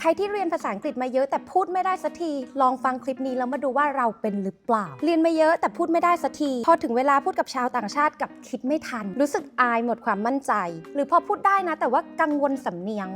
ใครที่เรียนภาษาอังกฤษมาเยอะแต่พูดไม่ได้สักที ลองฟังคลิปนี้แล้วมาดูว่าเราเป็นหรือเปล่า เรียนมาเยอะแต่พูดไม่ได้สักที พอถึงเวลาพูดกับชาวต่างชาติกับคิดไม่ทัน รู้สึกอายหมดความมั่นใจ หรือพอพูดได้นะ แต่ว่ากังวลสำเนียง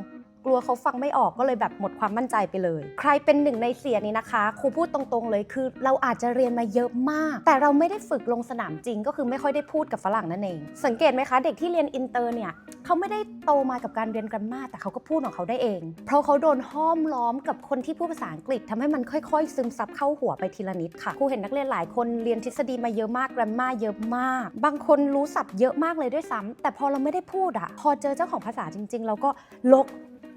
กลัวเขาฟังไม่ออกก็เลยแบบหมดความมั่นใจไปเลย ใครเป็นหนึ่งในเสียนี้นะคะครูพูดตรงๆเลยคือ เราอาจจะเรียนมาเยอะมาก แต่เราไม่ได้ฝึกลงสนามจริง ก็คือไม่ค่อยได้พูดกับฝรั่งนั่นเอง สังเกตไหมคะ เด็กที่เรียนอินเตอร์เนี่ยเขาไม่ได้โตมากับการเรียนกร m มาแต่เขาก็พูดของเขาได้เอง เพราะเขาโดนห้อมล้อมกับคนที่พูดภาษาอังกฤษทำให้มันค่อยๆ ซึมซับเข้าหัวไปทีละนิดค่ะครูเห็นนักเรียนหลายคนเรียนทฤษฎีมาเยอะมากกร m มาเยอะมาก บางคนรู้ศัพท์เยอะมากเลยด้วยซ้ำแต่พอเราไม่ได้พูดอะพอเจอเจ้าของภาษาจริง ๆ เราก็ลก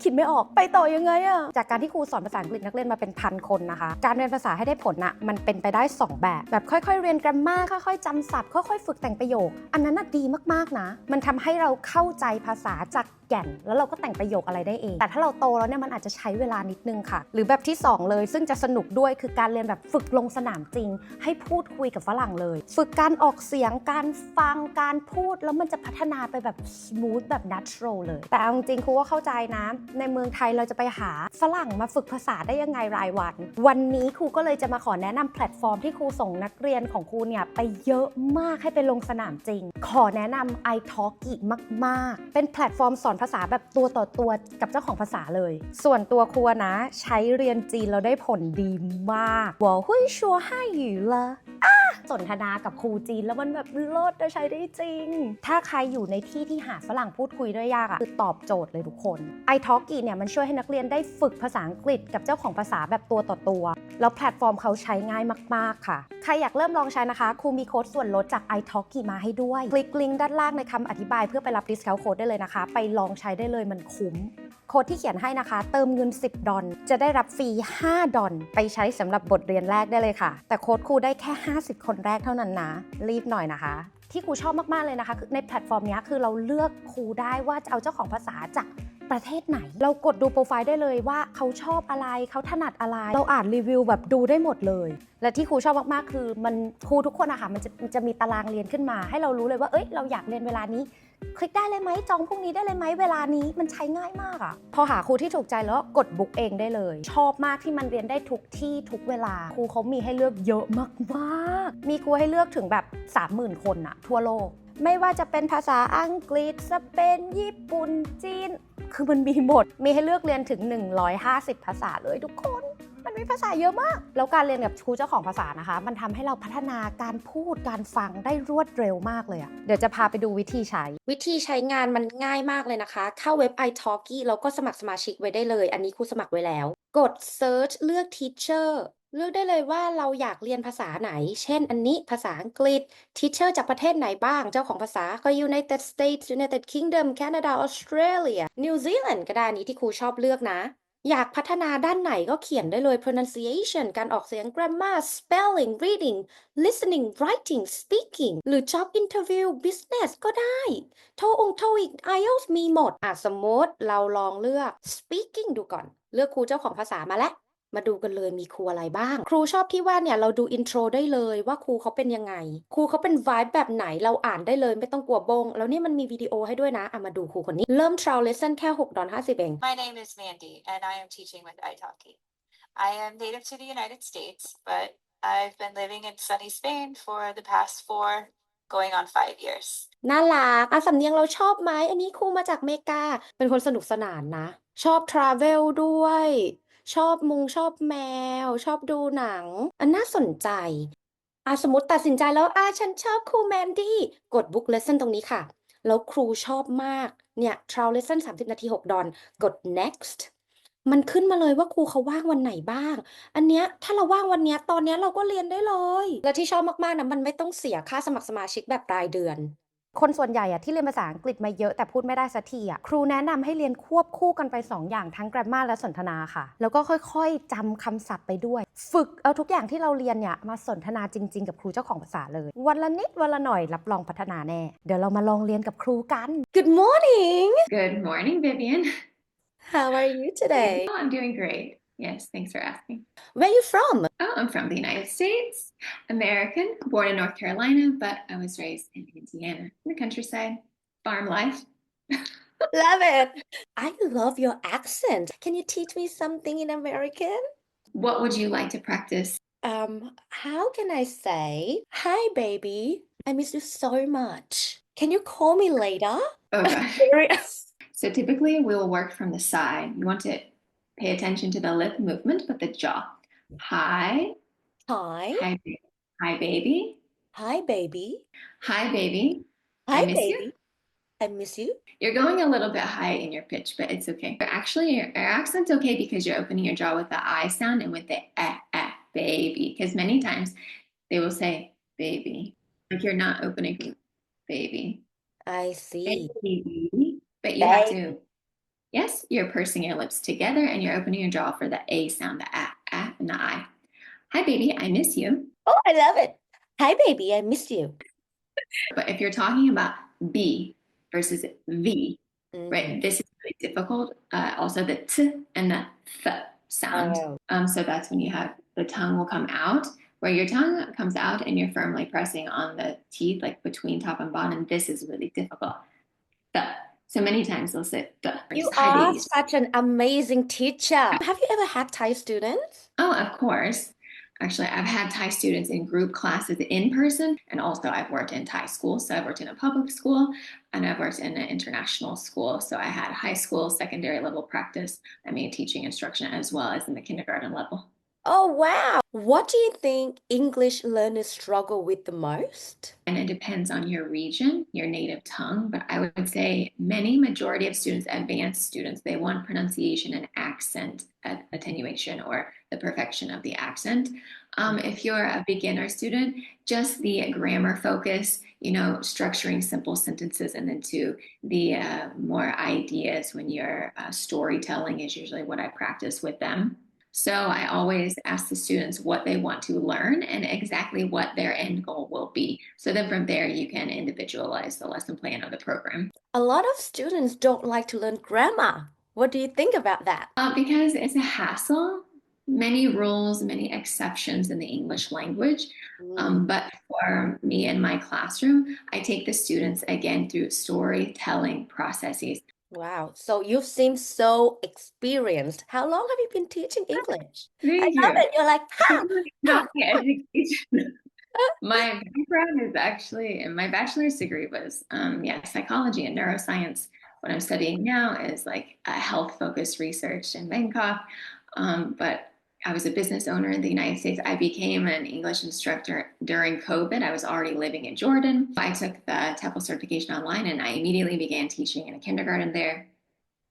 คิดไม่ออกไปต่อยังไงอะจากการที่ครูสอนภาษาอังกฤษนักเรียนมาเป็นพันคนนะคะ การเรียนภาษาให้ได้ผลอะมันเป็นไปได้ 2 แบบ แบบค่อยๆ เรียนกรมมาค่อยๆจำศัพท์ค่อยๆ ฝึกแต่งประโยค อันนั้นน่ะดีมากๆนะ มันทำให้เราเข้าใจภาษาจากแก่น แล้วเราก็แต่งประโยคอะไรได้เอง แต่ถ้าเราโตแล้วเนี่ยมันอาจจะใช้เวลานิดนึงค่ะ หรือแบบที่ 2 เลย ซึ่งจะสนุกด้วยคือการเรียนแบบฝึกลงสนามจริง ให้พูดคุยกับฝรั่งเลย ฝึกการออกเสียงการฟังการพูดแล้วมันจะพัฒนาไปแบบ smooth แบบ natural เลย แต่เอาจริงครูก็เข้าใจนะ ในเมืองไทยเราจะไปหาฝรั่งมาฝึกภาษาได้ยังไงรายวัน วันนี้ครูก็เลยจะมาขอแนะนำแพลตฟอร์มที่ครูส่งนักเรียนของครูเนี่ยไปเยอะมากให้ไปลงสนามจริง ขอแนะนำ iTalki มาก ๆ เป็นแพลตฟอร์มสอนภาษาแบบตัวต่อตัวกับเจ้าของภาษาเลย ส่วนตัวครูนะ ใช้เรียนจีนเราได้ผลดีมาก我会说汉语了 สนทนากับครูจีนแล้วมันแบบเลิศจะใช้ได้จริง ถ้าใครอยู่ในที่ที่หาฝรั่งพูดคุยด้วยยากอะคือตอบโจทย์เลยทุกคน iTalki เนี่ยมันช่วยให้นักเรียนได้ฝึกภาษาอังกฤษกับเจ้าของภาษาแบบตัวต่อตัว แล้วแพลตฟอร์มเขาใช้ง่ายมาก ๆ ค่ะ ใครอยากเริ่มลองใช้นะคะครูมีโค้ดส่วนลดจาก iTalki มาให้ด้วย คลิกลิงก์ด้านล่างในคำอธิบายเพื่อไปรับ discount code ได้เลยนะคะ ไปลองใช้ได้เลยมันคุ้ม ค้ดที่เขียนให้นะคะ เติมเงิน 10 ดอลจะได้รับฟรี 5 ดอลไปใช้สำหรับบทเรียนแรกได้เลยค่ะ แต่โค้ดครูได้แค่ 50 คนแรกเท่านั้นนะ รีบหน่อยนะคะที่ครูชอบมาก ๆ เลยนะคะคือในแพลตฟอร์มนี้คือเราเลือกครูได้ว่าจะเอาเจ้าของภาษาจาก ประเทศไหน เรากดดูโปรไฟล์ได้เลยว่าเขาชอบอะไรเขาถนัดอะไร เราอ่านรีวิวแบบดูได้หมดเลย และที่ครูชอบมากๆคือมันครูทุกคนอะค่ะมันจะมันจะมีตารางเรียนขึ้นมา ให้เรารู้เลยว่าเอ้ยเราอยากเรียนเวลานี้ คลิกได้เลยไหมจองพรุ่งนี้ได้เลยไหมเวลานี้มันใช้ง่ายมากอะพอหาครูที่ถูกใจแล้วกดบุ๊กเองได้เลย ชอบมากที่มันเรียนได้ทุกที่ทุกเวลาครูเขามีให้เลือกเยอะมากๆมีครูให้เลือกถึงแบบ 30,000 คนอะทั่วโลกไม่ว่าจะเป็นภาษาอังกฤษ สเปน ญี่ปุ่น จีน คือมันมีหมด มีให้เลือกเรียนถึง 150 ภาษาเลยทุกคน มันมีภาษาเยอะมาก แล้วการเรียนกับครูเจ้าของภาษานะคะ มันทำให้เราพัฒนาการพูดการฟังได้รวดเร็วมากเลยอะเดี๋ยวจะพาไปดูวิธีใช้ วิธีใช้งานมันง่ายมากเลยนะคะ เข้าเว็บ iTalki แล้วก็สมัครสมาชิกไว้ได้เลย อันนี้ครูสมัครไว้แล้ว กด search เลือก teacher เลือกได้เลยว่าเราอยากเรียนภาษาไหน เช่น อันนี้ภาษาอังกฤษ teacher จากประเทศไหนบ้าง เจ้าของภาษาก็ United States United Kingdom Canada Australia New Zealand ก็ได้นนี้ที่ครูชอบเลือกนะ อยากพัฒนาด้านไหนก็เขียนได้เลย pronunciation การออกเสียง grammar spelling reading listening writing speaking หรือ job interview business ก็ได้โทองโทอีก IELTS มีหมดอะสมมติเราลองเลือก speaking ดูก่อน เลือกครูเจ้าของภาษามาแล้ว มาดูกันเลยมีครูอะไรบ้าง ครูชอบที่ว่าเนี่ยเราดูอินโทรได้เลยว่าครูเขาเป็นยังไง ครูเขาเป็น vibe แบบไหนเราอ่านได้เลยไม่ต้องกลัวบง แล้วนี่มันมีวิดีโอให้ด้วยนะอะมาดูครูคนนี้เริ่ม trial lesson แค่6ดอล50 เอง My name is Mandy, and I am teaching with italki. I am native to the United States, but I've been living in sunny Spain for the past four, going on five years. น่ารักอะสำเนียงเราชอบไหมอันนี้ครูมาจากอเมริกาเป็นคนสนุกสนานนะ ชอบทราเวลด้วย ชอบมุง ชอบแมว ชอบดูหนัง อันน่าสนใจ อะสมมติตัดสินใจแล้วอะฉันชอบครูแมนดี้ กด book lesson ตรงนี้ค่ะ แล้วครูชอบมาก เนี่ย trial lesson 30 นาที 6 ดอลกด next มันขึ้นมาเลยว่าครูเขาว่างวันไหนบ้าง อันเนี้ยถ้าเราว่างวันเนี้ยตอนเนี้ยเราก็เรียนได้เลย และที่ชอบมากๆนะมันไม่ต้องเสียค่าสมัครสมาชิกแบบรายเดือน คนส่วนใหญ่อะที่เรียนภาษาอังกฤษมาเยอะแต่พูดไม่ได้สักทีอะครูแนะนำให้เรียนควบคู่กันไป 2 อย่างทั้ง grammar และสนทนาค่ะ แล้วก็ค่อยๆจำคำศัพท์ไปด้วย ฝึกเอาทุกอย่างที่เราเรียนเนี่ยมาสนทนาจริง ๆ กับครูเจ้าของภาษาเลย วันละนิดวันละหน่อยรับรองพัฒนาแน่ เดี๋ยวเรามาลองเรียนกับครูกัน Good morning Good morning, Vivian. How are you today Oh, I'm doing great. Yes, thanks for asking. Where are you from Oh, I'm from the United States, American, born in North Carolina, but I was raised in Indiana, in the countryside, farm life. Love it. I love your accent. Can you teach me something in American? What would you like to practice? Um, how can I say, hi, baby, I miss you so much. Can you call me later? Oh So typically we'll work from the side. You want to pay attention to the lip movement, but the jaw. Hi, Hi, hi, ba- hi, baby. hi, baby. Hi, baby. Hi, miss you. I miss you. You're going a little bit high in your pitch, but it's okay. Actually, your, your accent's okay because you're opening your jaw with the I sound and with the eh, eh, baby. Because many times they will say baby, like you're not opening baby. I see. Baby. But you have to, yes, you're pursing your lips together and you're opening your jaw for the A sound, the ah, ah, and the I. Hi, baby, I miss you. Oh, I love it. Hi, baby. I miss you. But if you're talking about B versus V, Mm. right, this is really difficult. Uh, also, the T and the Th sound. Oh, Um, so that's when you have the tongue will come out, where your tongue comes out and you're firmly pressing on the teeth, like between top and bottom. This is really difficult. The. So many times they'll say the. you are babies. such an amazing teacher. Have you ever had Thai students? Oh, of course. Actually, I've had Thai students in group classes in person, and also I've worked in Thai school. So I've worked in a public school and I've worked in an international school. So I had high school, secondary level practice. I mean, teaching instruction as well as in the kindergarten level. Oh, wow. What do you think English learners struggle with the most? And it depends on your region, your native tongue. But I would say many majority of students, advanced students, they want pronunciation and accent attenuation or the perfection of the accent. Um, if you're a beginner student, just the grammar focus, you know, structuring simple sentences, and then to the uh, more ideas when you're uh, storytelling is usually what I practice with them. So I always ask the students what they want to learn and exactly what their end goal will be. So then from there, you can individualize the lesson plan of the program. A lot of students don't like to learn grammar. What do you think about that? Uh, because it's a hassle, many rules, many exceptions in the English language. Mm. Um, but for me in my classroom, I take the students again through storytelling processes. Wow. So you seem so experienced. How long have you been teaching English? I love it. You're like, ha! not my education. my background is actually, and my bachelor's degree was, um, yeah, psychology and neuroscience. What I'm studying now is like a health focused research in Bangkok. Um, but I was a business owner in the United States. I became an English instructor during COVID. I was already living in Jordan. I took the TEFL certification online and I immediately began teaching in a kindergarten there.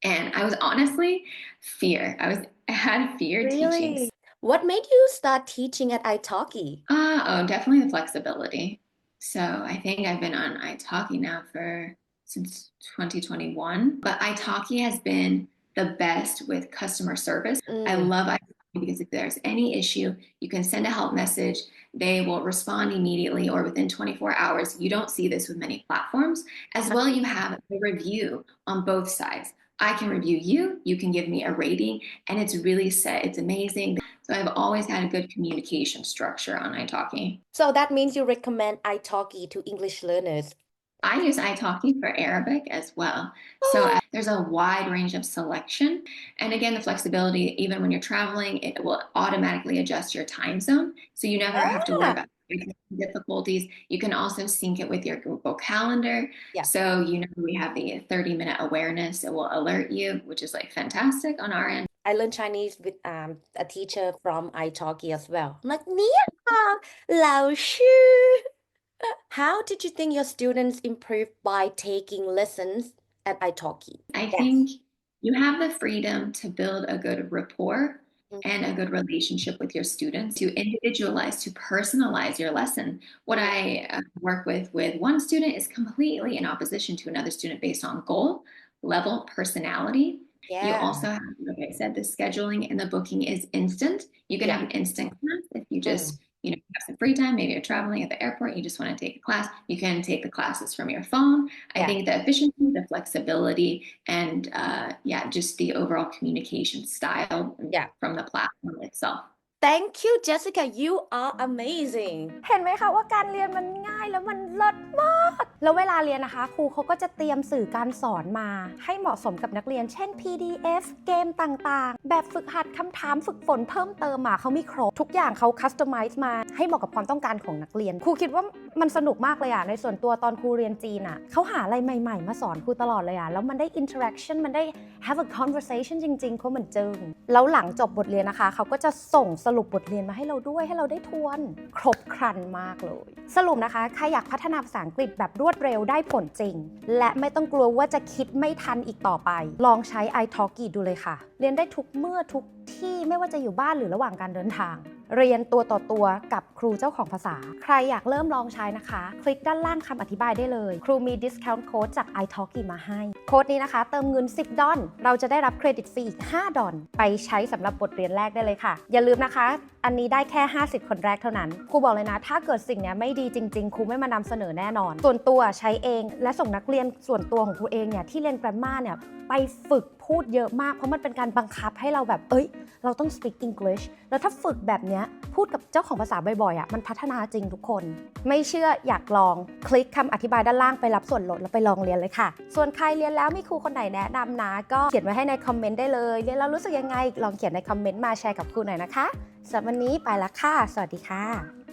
And I was honestly fear. I was I had fear teaching Really? What made you start teaching at italki? uh, oh, definitely the flexibility. So I think I've been on italki now for since 2021. But italki has been the best with customer service. I Mm. love italki because if there's any issue, you can send a help message. They will respond immediately or within 24 hours. You don't see this with many platforms. As well, you have a review on both sides. I can review you, you can give me a rating, and it's really set. It's amazing. So I've always had a good communication structure on italki. So that means you recommend italki to English learners. I use italki for Arabic as well. So uh, there's a wide range of selection. And again, the flexibility, even when you're traveling, it will automatically adjust your time zone. So you never have to worry Ah. about difficulties. You can also sync it with your Google Calendar. Yeah. So you know we have the 30 minute awareness. It will alert you, which is like fantastic on our end. I learned Chinese with um, a teacher from italki as well. I'm like, 你好,老师. how did you think your students improved by taking lessons at italki? I think you have the freedom to build a good rapport and a good relationship with your students. To individualize to personalize your lesson. What i uh, work with with one student is completely in opposition to another student based on goal level personality. Yeah. you also have like i said the scheduling and the booking is instant. You can have an instant class if you just you know have some free time maybe you're traveling at the airport you just want to take a class you can take the classes from your phone i Yeah. think the efficiency the flexibility and uh, yeah just the overall communication style Yeah. from the platform itself Thank you, Jessica. You are amazing. เห็นไหมคะว่าการเรียนมันง่ายแล้วมันเลิศมาก แล้วเวลาเรียนนะคะ ครูเขาก็จะเตรียมสื่อการสอนมาให้เหมาะสมกับนักเรียน เช่น PDF เกมต่างๆ แบบฝึกหัดคำถามฝึกฝนเพิ่มเติมมาเขามีครบ ทุกอย่างเขาคัสตอมไมซ์มาให้เหมาะกับความต้องการของนักเรียน ครูคิดว่ามันสนุกมากเลยอะในส่วนตัวตอนครูเรียนจีนอะเขาหาอะไรใหม่ๆ มาสอนครูตลอดเลยอะแล้วมันได้ interaction มันได้ have a conversation จริงๆเขาเหมือนเจิงแล้วหลังจบบทเรียนนะคะเขาก็จะส่งสรุปบทเรียนมาให้เราด้วยให้เราได้ทวน ครบครันมากเลย สรุปนะคะใครอยากพัฒนาภาษาอังกฤษแบบรวดเร็วได้ผลจริง และไม่ต้องกลัวว่าจะคิดไม่ทันอีกต่อไป ลองใช้ iTalki ดูเลยค่ะ เรียนได้ทุกเมื่อทุกที่ไม่ว่าจะอยู่บ้านหรือระหว่างการเดินทาง เรียนตัวต่อตัวกับครูเจ้าของภาษา ใครอยากเริ่มลองใช้นะคะ คลิกด้านล่างคำอธิบายได้เลย ครูมี discount code จาก iTalki มาให้ โค้ดนี้นะคะ เติมเงิน 10 ดอลเราจะได้รับเครดิตฟรีอีก 5 ดอลไปใช้สำหรับบทเรียนแรกได้เลยค่ะ อย่าลืมนะคะ อันนี้ได้แค่ 50 คนแรกเท่านั้น ครูบอกเลยนะ ถ้าเกิดสิ่งนี้ไม่ดีจริง ๆ ครูไม่มานำเสนอแน่นอน ส่วนตัวใช้เอง และส่งนักเรียนส่วนตัวของครูเองเนี่ยที่เรียน grammar เนี่ยไปฝึกพูดเยอะมาก เพราะมันเป็นการบังคับให้เราแบบ เอ้ย เราต้อง speak English แล้วถ้าฝึกแบบเนี้ย พูดกับเจ้าของภาษาบ่อยๆอะ มันพัฒนาจริงทุกคน ไม่เชื่ออยากลอง คลิกคำอธิบายด้านล่างไปรับส่วนลดแล้วไปลองเรียนเลยค่ะ ส่วนใครเรียนแล้วมีครูคนไหนแนะนำนะ ก็เขียนไว้ให้ในคอมเมนต์ได้เลย เรียนแล้วรู้สึกยังไง ลองเขียนในคอมเมนต์มาแชร์กับครูหน่อยนะคะสำหรับวันนี้ไปละค่ะ สวัสดีค่ะ